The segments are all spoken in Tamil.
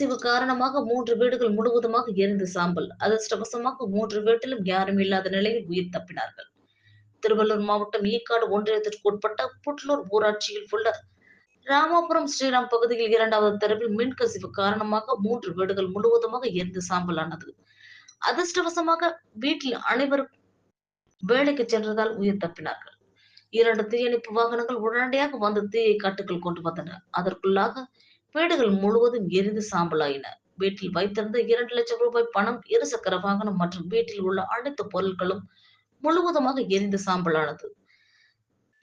மின்கசிவு காரணமாக மூன்று வீடுகள் முழுவதுமாக எரிந்து சாம்பல். அதிர்ஷ்டவசமாக மூன்று வீட்டிலும் யாரும் இல்லாத நிலையில் உயிர் தப்பினார்கள். திருவள்ளூர் மாவட்டம் ஈக்காடு ஒன்றியத்திற்கு உட்பட்ட புட்லூர் ஊராட்சியில் உள்ள ராமாபுரம் ஸ்ரீராம் பகுதியில் இரண்டாவது தெருவில் மின்கசிவு காரணமாக மூன்று வீடுகள் முழுவதுமாக எரிந்து சாம்பலானது. அதிர்ஷ்டவசமாக வீட்டில் அனைவரும் வேலைக்கு சென்றதால் உயிர் தப்பினார்கள். இரண்டு தீயணைப்பு வாகனங்கள் உடனடியாக வந்து தீயை கட்டுக்குள் கொண்டு வந்தன. அதற்குள்ளாக வீடுகள் முழுவதும் எரிந்து சாம்பலாயின. வீட்டில் வைத்திருந்த இரண்டு லட்சம் ரூபாய் பணம் இருசக்கர வாகனம் மற்றும் வீட்டில் உள்ள அனைத்து பொருட்களும் முழுவதுமாக எரிந்து சாம்பலானது.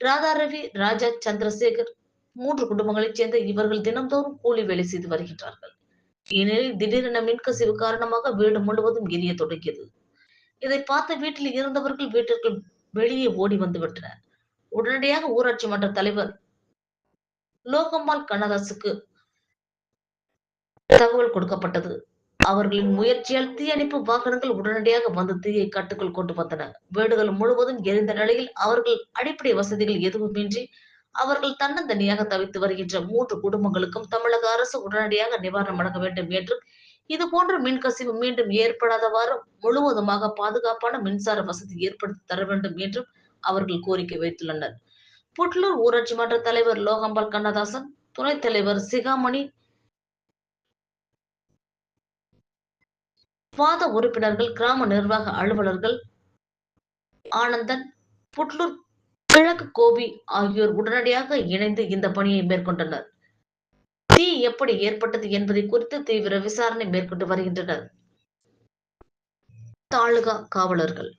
ராதாரவி ராஜா சந்திரசேகர் மூன்று குடும்பங்களைச் சேர்ந்த இவர்கள் தினம்தோறும் கூலி வேலை செய்து வருகின்றார்கள். இந்நிலையில் திடீரென மின்கசிவு காரணமாக வீடு முழுவதும் எரிய தொடங்கியது. இதை பார்த்த வீட்டில் இருந்தவர்கள் வீட்டிற்கு வெளியே ஓடி வந்துவிட்டனர். உடனடியாக ஊராட்சி மன்ற தலைவர் லோகம்மாள் கண்ணதாசுக்கு தகவல் கொடுக்கப்பட்டது. அவர்களின் முயற்சியால் தீயணைப்பு வாகனங்கள் உடனடியாக வந்து தீயை கட்டுக்குள் கொண்டு வந்தன. வீடுகள் முழுவதும் எரிந்த நிலையில் அவர்கள் அடிப்படை வசதிகள் எதுவுமின்றி அவர்கள் தன்னந்தனியாக தவித்து வருகின்ற மூன்று குடும்பங்களுக்கும் தமிழக அரசு உடனடியாக நிவாரணம் வழங்க வேண்டும் என்றும் இது போன்ற மின்கசிவு மீண்டும் ஏற்படாதவாறு முழுவதுமாக பாதுகாப்பான மின்சார வசதி ஏற்படுத்தி தர வேண்டும் என்றும் அவர்கள் கோரிக்கை வைத்துள்ளனர். புட்லூர் ஊராட்சி மன்ற தலைவர் லோகம்பால் கண்ணதாசன் துணைத் தலைவர் சிகாமணி வாத உறுப்பினர்கள் கிராம நிர்வாக அலுவலர்கள் ஆனந்தன் புட்லூர் கிழக்கு கோபி ஆகியோர் உடனடியாக இணைந்து இந்த பணியை மேற்கொண்டனர். தீ எப்படி ஏற்பட்டது என்பதை குறித்து தீவிர விசாரணை மேற்கொண்டு வருகின்றனர். தாலுகா காவலர்கள்.